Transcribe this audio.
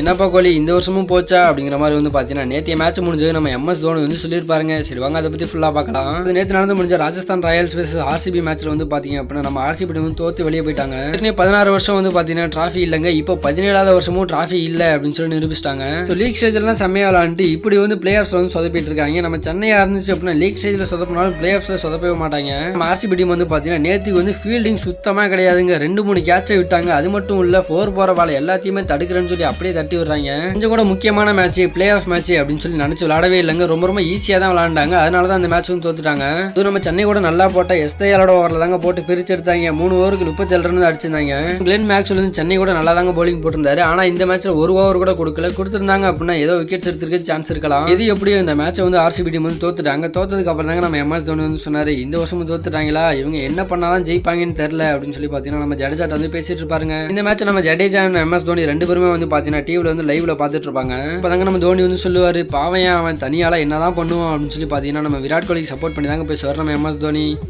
என்னப்பா கோலி இந்த வருஷமும் போச்சா? அப்படிங்கிற மாதிரி வந்து பார்த்தீங்கன்னா நேற்று மேட்ச் முடிஞ்சது நம்ம எம்எஸ் தோனி வந்து சொல்லியிருப்பாருங்க. சரி வாங்க அதை பற்றி ஃபுல்லாக பார்க்கலாம். அது நேற்று நடந்து முடிஞ்ச ராஜஸ்தான் ராயல்ஸ் வர்சஸ் ஆர்சிபி மேட்ச்சில் வந்து பார்த்தீங்க அப்படின்னா நம்ம ஆர்சிபி வந்து தோற்று வெளியே போயிட்டாங்க. ஏற்கனவே பதினாறு வருஷம் வந்து பார்த்தீங்கன்னா டிராஃபி இல்லைங்க. இப்போ பதினேழாவது வருஷமும் டிராஃபி இல்லை அப்படின்னு சொல்லி நிரூபிச்சிட்டாங்க. ஸோ லீக் ஸ்டேஜ்லாம் செம்மையாக விளாண்டு இப்படி வந்து பிளே ஆஃப்ஸ் வந்து சொதப்பிட்டு இருக்காங்க. நம்ம சென்னையாக இருந்துச்சு அப்படின்னா லீக் ஸ்டேஜில் சொதப்பினாலும் பிளே ஆஃப்ஸில் சொதப்பவே மாட்டாங்க. நம்ம ஆர்சிபி டீம் வந்து பார்த்தீங்கன்னா நேற்றுக்கு வந்து ஃபீல்டிங் சுத்தமாக கிடையாதுங்க. ரெண்டு மூணு கேட்சை விட்டாங்க. அது மட்டும் இல்லை ஃபோர் போகிற பால் எல்லாத்தையுமே தடுக்கிறேன்னு சொல்லி அப்படியே தட்டி விடுறாங்க. கொஞ்சம் கூட முக்கியமான மேட்ச் பிளே ஆஃப் மேட்ச் அப்படின்னு சொல்லி நினச்சி விளாடவே இல்லைங்க. ரொம்ப ரொம்ப ஈஸியாக தான் விளாண்டாங்க அதனால தான் அந்த மேட்ச் வந்து தோத்துட்டாங்க. இது நம்ம சென்னை கூட நல்லா போட்ட எஸ்ஐஆரோட ஓவரில் தாங்க போட்டு பிரிச்சு எடுத்தாங்க. மூணு ஓவருக்கு முப்பத்தேழு ரன் அடிச்சிருந்தாங்க. கிளென் மேக்ஸ்வெல் வந்து சென்னை கூட நல்லா தாங்க போலிங் போட்டிருந்தாரு. ஆனால் இந்த மேட்ச்ல ஒரு ஓவர் கூட கொடுக்கல. கொடுத்துருந்தாங்க அப்படின்னா ஏதோ விக்கெட்ஸ் எடுத்துருக்க சான்ஸ் இருக்கலாம். இது எப்படியோ இந்த மேட்ச்சை வந்து ஆர்சிபி டீம் வந்து தோத்துட்டாங்க. தோத்ததுக்கு அப்புறம் தாங்க நம்ம எம்எஸ் தோனி வந்து சொன்னாரு இந்த வருஷமும் தோத்துட்டாங்களா? இவங்க என்ன பண்ணாலும் ஜெயிப்பாங்கன்னு தெரியல. அப்படின்னு சொல்லி பார்த்தீங்கன்னா நம்ம ஜடேஜாட்ட வந்து பேசிட்டு இருப்பாருங்க. இந்த மேட்ச் நம்ம ஜடேஜா எம்எஸ் தோனி ரெண்டு பேருமே வந்து பார்த்தீங்கன்னா டிவியில் வந்து லைவ்ல பார்த்துட்டு இருப்பாங்க இப்போ தாங்க நம்ம தோனி வந்து சொல்லுவார் பாவையன் அவன் தனியால என்னதான் பண்ணுவான்? அப்படின்னு சொல்லி பார்த்தீங்கன்னா நம்ம விராட் கோலிக்கு சப்போர்ட் பண்ணி தாங்க பேசுவார் நம்ம எம்எஸ் தோனி.